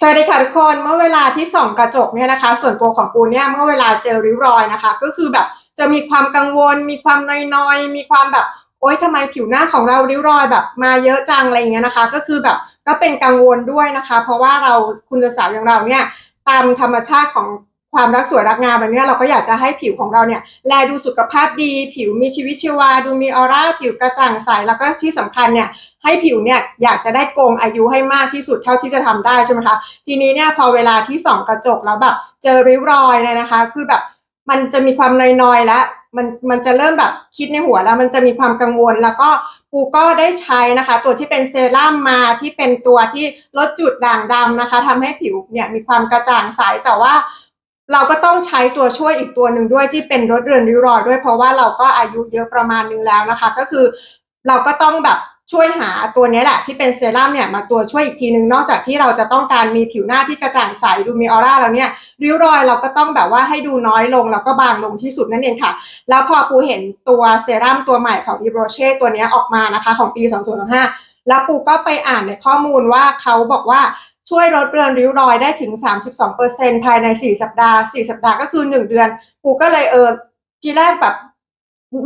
สวัสดีค่ะทุกคนเมื่อเวลาที่ส่องกระจกเนี่ยนะคะ ส่วนตัวของปูเนี่ยเมื่อเวลาเจอริ้วรอยนะคะ ก็คือแบบจะมีความกังวล มีความนอยๆ มีความแบบโอ๊ยทำไมผิวหน้าของเราริ้วรอยแบบมาเยอะจังอะไรเงี้ยนะคะ ก็คือแบบก็เป็นกังวลด้วยนะคะ เพราะว่าเราคุณสาวอย่างเราเนี่ยตามธรรมชาติของ ความรักสวยรักงามแบบนี้เราก็อยากจะให้ผิวของเราเนี่ยแลดูสุขภาพดี ผิวมีชีวิตชีวา ดูมีออร่าผิวกระจ่างใสแล้วก็ที่สำคัญเนี่ยให้ผิวเนี่ยอยากจะได้โกงอายุให้มากที่สุดเท่าที่จะทำได้ใช่ไหมคะทีนี้เนี่ยพอเวลาที่ส่องกระจกแล้วแบบเจอริ้วรอยเนี่ยนะคะ คือแบบมันจะมีความนอยๆแล้วมันมันจะเริ่มแบบคิดในหัวแล้วมันจะมีความกังวลแล้วก็ปูก็ได้ใช้นะคะ ตัวที่เป็นเซรั่มมาที่เป็นตัวที่ลดจุดด่างดำนะคะทำให้ผิวเนี่ยมีความกระจ่างใสแต่ว่า เราก็ต้องใช้ตัวช่วยอีกตัวหนึ่งด้วยที่เป็นลดเรือนริ้วรอยด้วยเพราะว่าเราก็อายุเยอะประมาณนึงแล้วนะคะ ก็คือเราก็ต้องแบบช่วยหาตัวนี้แหละที่เป็นเซรั่มเนี่ยมาตัวช่วยอีกทีนึงนอกจากที่เราจะต้องการมีผิวหน้าที่กระจ่างใสดูมีออร่าแล้วเนี่ยริ้วรอยเราก็ต้องแบบว่าให้ดูน้อยลงแล้วก็บางลงที่สุดนั่นเองค่ะ แล้วพอปูเห็นตัวเซรั่มตัวใหม่ของ e b r o c h e ตัวนี้ออกมานะคะ ของปี 2025 แล้วปูก็ไปอ่านในข้อมูลว่าเขาบอกว่า ช่วยลดเรือนริ้วรอยได้ถึง 32%ภายใน 4 สัปดาห์ 4 สัปดาห์ก็คือ 1 เดือน ปูก็เลยเออทีแรกแบบ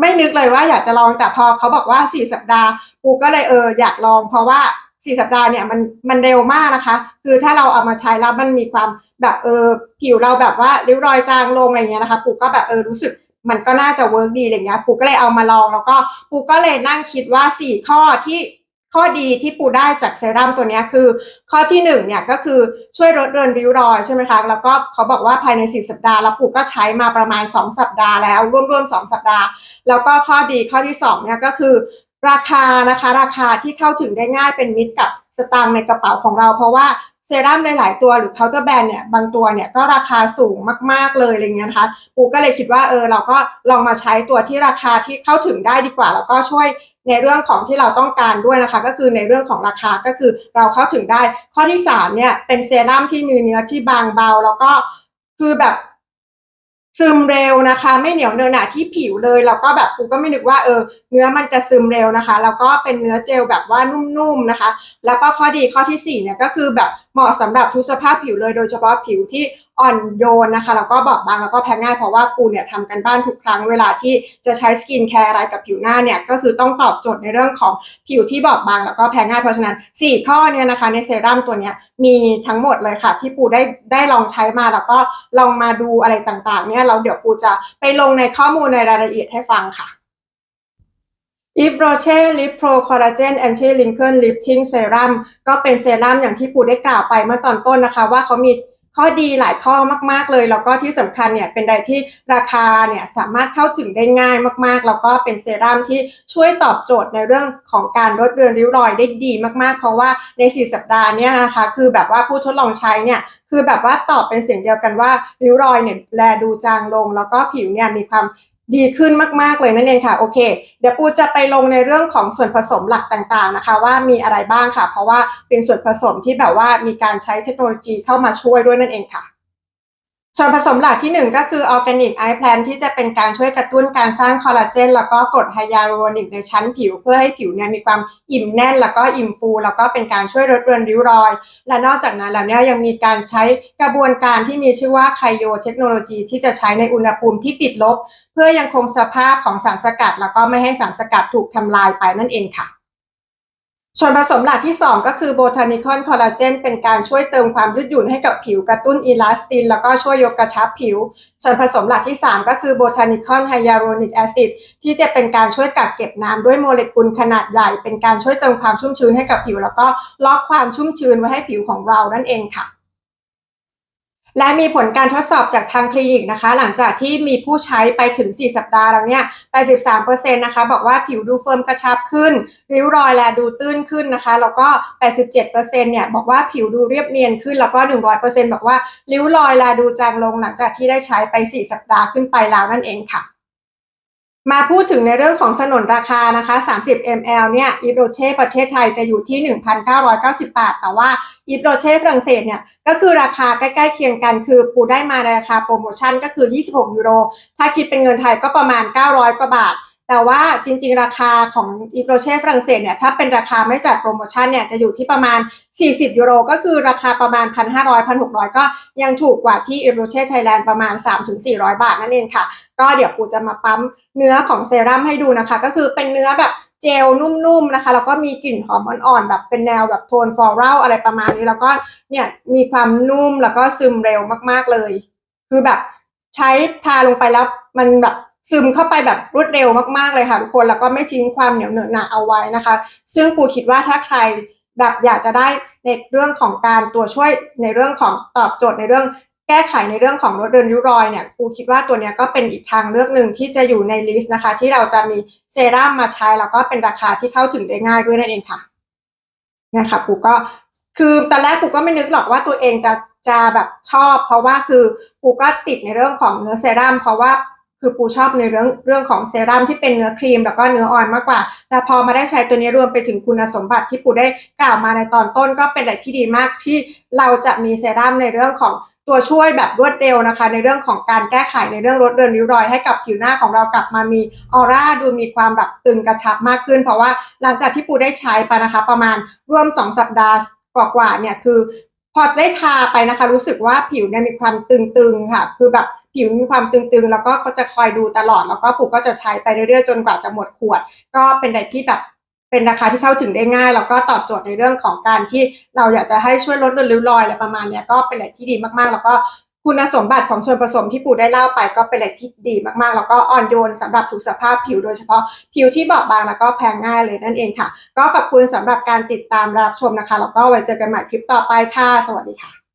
ไม่นึกเลยว่าอยากจะลองแต่พอเขาบอกว่า 4 สัปดาห์ ปูก็เลยเอออยากลองเพราะว่า 4 สัปดาห์เนี่ยมันมันเร็วมากนะคะ คือถ้าเราเอามาใช้แล้วมันมีความแบบเออผิวเราแบบว่าริ้วรอยจางลงอะไรเงี้ยนะคะ ปูก็แบบเออรู้สึกมันก็น่าจะเวิร์กดีอะไรเงี้ยปูก็เลยเอามาลองแล้วก็ปูก็เลยนั่งคิดว่า 4 ข้อที่ ข้อดีที่ปูได้จากเซรั่มตัวนี้คือ ข้อที่หนึ่งเนี่ยก็คือช่วยลดเรือนริ้วรอยใช่ไหมคะ แล้วก็เขาบอกว่าภายใน 4 สัปดาห์แล้วปูก็ใช้มาประมาณ 2 สัปดาห์แล้วร่วมๆ2สัปดาห์ แล้วก็ข้อดีข้อที่2เนี่ยก็คือ ราคานะคะราคาที่เข้าถึงได้ง่ายเป็นมิตรกับสตางค์ในกระเป๋าของเรา เพราะว่าเซรั่มหลาย ๆ ตัวหรือเคาน์เตอร์แบรนด์เนี่ยบางตัวเนี่ยก็ราคาสูงมาก ๆ เลยอะไรเงี้ยนะคะปูก็เลยคิดว่าเออเราก็ลองมาใช้ตัวที่ราคาที่เข้าถึงได้ดีกว่า แล้วก็ช่วย ในเรื่องของที่เราต้องการด้วยนะคะ ก็คือในเรื่องของราคาก็คือเราเข้าถึงได้ ข้อที่3เนี่ยเป็นเซรั่มที่มีเนื้อที่บางเบา แล้วก็คือแบบซึมเร็วนะคะ ไม่เหนียวเนอะหนะที่ผิวเลยแล้วก็แบบกูก็ไม่นึกว่าเออเนื้อมันจะซึมเร็วนะคะ แล้วก็เป็นเนื้อเจลแบบว่านุ่มๆนะคะ แล้วก็ข้อดีข้อที่4เนี่ยก็คือแบบเหมาะสำหรับทุกสภาพผิวเลยโดยเฉพาะผิวที่ อ่อนโยนนะคะ แล้วก็บอบบางแล้วก็แพ้ง่ายเพราะว่าปูเนี่ยทำกันบ้านทุกครั้งเวลาที่จะใช้สกินแคร์อะไรกับผิวหน้าเนี่ยก็คือต้องตอบโจทย์ในเรื่องของผิวที่บอบบางแล้วก็แพ้ง่ายเพราะฉะนั้น 4 ข้อเนี่ยนะคะในเซรั่มตัวเนี้ยมีทั้งหมดเลยค่ะ ที่ปูได้ได้ลองใช้มาแล้วก็ลองมาดูอะไรต่างๆเนี่ยเราเดี๋ยวปูจะไปลงในข้อมูลในรายละเอียดให้ฟังค่ะอีฟโรเช่ลิปโปรคอลลาเจนแอนตี้ลิงเกิลลิปทิ้งเซรั่มก็เป็นเซรั่มอย่างที่ปูได้กล่าวไปเมื่อตอนต้นนะคะว่าเขามี ข้อดีหลายข้อมาก ๆ เลย แล้วก็ที่สำคัญเนี่ยเป็นใดที่ราคาเนี่ยสามารถเข้าถึงได้ง่ายมาก ๆ แล้วก็เป็นเซรั่มที่ช่วยตอบโจทย์ในเรื่องของการลดเรือนริ้วรอยได้ดีมากๆ เพราะว่าใน 4 สัปดาห์เนี่ยนะคะคือแบบว่าผู้ทดลองใช้เนี่ยคือแบบว่าตอบเป็นเสียงเดียวกันว่าริ้วรอยเนี่ยแลดูจางลง แล้วก็ผิวเนี่ยมีความ ดีขึ้นมาก ๆ เลยนั่นเองค่ะ โอเค เดี๋ยวปูจะไปลงในเรื่องของส่วนผสมหลักต่างๆนะคะ ว่ามีอะไรบ้างค่ะ เพราะว่าเป็นส่วนผสมที่แบบว่ามีการใช้เทคโนโลยีเข้ามาช่วยด้วยนั่นเองค่ะ ส่วนผสมหลักที่ 1 ก็คือออร์แกนิกไอแพลนที่จะเป็นการช่วยกระตุ้นการสร้างคอลลาเจน แล้วก็กรดไฮยาลูรนิกในชั้นผิว เพื่อให้ผิวเนี่ยมีความอิ่มแน่น แล้วก็อิ่มฟู แล้วก็เป็นการช่วยลดเรือนริ้วรอย และนอกจากนั้นแล้วเนี่ยยังมีการใช้กระบวนการที่มีชื่อว่าไคโยเทคโนโลยีที่จะใช้ในอุณหภูมิที่ติดลบ เพื่อยังคงสภาพของสารสกัด แล้วก็ไม่ให้สารสกัดถูกทำลายไปนั่นเองค่ะ ส่วนผสมหลักที่ 2 ก็คือโบทานิคอนคอลลาเจนเป็นการช่วยเติมความยืดหยุ่นให้กับผิวกระตุ้นอีลาสติน แล้วก็ช่วยยกกระชับผิว ส่วนผสมหลักที่ 3 ก็คือโบทานิคอนไฮยาลูรอนิกแอซิดที่จะเป็นการช่วยกักเก็บน้ำด้วยโมเลกุลขนาดใหญ่ เป็นการช่วยเติมความชุ่มชื้นให้กับผิว แล้วก็ล็อกความชุ่มชื้นไว้ให้ผิวของเรานั่นเองค่ะ และมีผลการทดสอบจากทางคลินิกนะคะ หลังจากที่มีผู้ใช้ไปถึง 4 สัปดาห์แล้วเนี่ย83%นะคะ บอกว่าผิวดูเฟิร์มกระชับขึ้น ริ้วรอยแลดูตื้นขึ้นนะคะ แล้วก็ 87%เนี่ยบอกว่าผิวดูเรียบเนียนขึ้น แล้วก็ 100%บอกว่าริ้วรอยแลดูจางลงหลังจากที่ได้ใช้ไป 4 สัปดาห์ขึ้นไปแล้วนั่นเองค่ะ มาพูดถึงในเรื่องของสนนราคานะคะ 30 ml เนี่ยอิโรเช่ประเทศไทยจะอยู่ที่ 1,990 บาท แต่ว่าอิโรเช่ฝรั่งเศสเนี่ย ก็คือราคาใกล้ๆเคียงกัน คือปูได้มาในราคาโปรโมชั่นก็คือ 26 ยูโร ถ้าคิดเป็นเงินไทยก็ประมาณ 900 กว่าบาท แต่ว่าจริงๆ ราคาของอีโปรเช่ฝรั่งเศสเนี่ยถ้าเป็นราคาไม่จัดโปรโมชั่นเนี่ยจะอยู่ที่ประมาณ 40 ยูโร ก็คือราคาประมาณ 1,500 1,600 ก็ยังถูกกว่าที่อีโปรเช่ไทยแลนด์ประมาณ 3-400 บาทนั่นเองค่ะ ก็เดี๋ยวปูจะมาปั๊มเนื้อของเซรั่มให้ดูนะคะ ก็คือเป็นเนื้อแบบเจลนุ่มๆนะคะ แล้วก็มีกลิ่นหอมอ่อนๆ แบบเป็นแนวแบบโทนฟลอรัลอะไรประมาณนี้ แล้วก็เนี่ยมีความนุ่มแล้วก็ซึมเร็วมากๆเลย คือแบบใช้ทาลงไปแล้วมันแบบ ซึมเข้าไปแบบรวดเร็วมากๆเลยค่ะทุกคนแล้วก็ไม่ทิ้งความเหนียวเหนอะหนะเอาไว้นะคะ ซึ่งปูคิดว่าถ้าใครแบบอยากจะได้ในเรื่องของการตัวช่วยในเรื่องของตอบโจทย์ในเรื่องแก้ไขในเรื่องของลดเรือนริ้วรอยเนี่ยปูคิดว่าตัวเนี้ยก็เป็นอีกทางเลือกหนึ่งที่จะอยู่ในลิสต์นะคะ ที่เราจะมีเซรั่มมาใช้แล้วก็เป็นราคาที่เข้าถึงได้ง่ายด้วยนั่นเองค่ะนะคะปูก็คือตอนแรกปูก็ไม่นึกหรอกว่าตัวเองจะจะแบบชอบ เพราะว่าคือปูก็ติดในเรื่องของเนื้อเซรั่มเพราะว่า คือปูชอบในเรื่องเรื่องของเซรั่มที่เป็นเนื้อครีม แล้วก็เนื้อออยล์มากกว่า แต่พอมาได้ใช้ตัวนี้รวมไปถึงคุณสมบัติที่ปูได้กล่าวมาในตอนต้นก็เป็นอะไรที่ดีมากที่เราจะมีเซรั่มในเรื่องของตัวช่วยแบบรวดเร็วนะคะ ในเรื่องของการแก้ไขในเรื่องลดเรือนริ้วรอยให้กับผิวหน้าของเรากลับมามีออร่าดูมีความแบบตึงกระชับมากขึ้น เพราะว่าหลังจากที่ปูได้ใช้ไปนะคะ ประมาณร่วม 2 สัปดาห์กว่าๆเนี่ยคือพอได้ทาไปนะคะ รู้สึกว่าผิวเนี่ยมีความตึงๆค่ะ คือแบบ ผิวมีความตึงๆ แล้วก็เขาจะคอยดูตลอด แล้วก็ปูก็จะใช้ไปเรื่อยๆ จนกว่าจะหมดขวด ก็เป็นอะไรที่แบบเป็นราคาที่เข้าถึงได้ง่าย แล้วก็ตอบโจทย์ในเรื่องของการที่เราอยากจะให้ช่วยลดริ้วรอยอะไรประมาณเนี้ยก็เป็นอะไรที่ดีมากๆ แล้วก็คุณสมบัติของส่วนผสมที่ปู่ได้เล่าไปก็เป็นอะไรที่ดีมากๆ แล้วก็อ่อนโยนสำหรับทุกสภาพผิวโดยเฉพาะผิวที่บอบบางแล้วก็แพ้ง่ายเลยนั่นเองค่ะ ก็ขอบคุณสำหรับการติดตามรับชมนะคะ แล้วก็ไว้เจอกันใหม่คลิปต่อไปค่ะ สวัสดีค่ะ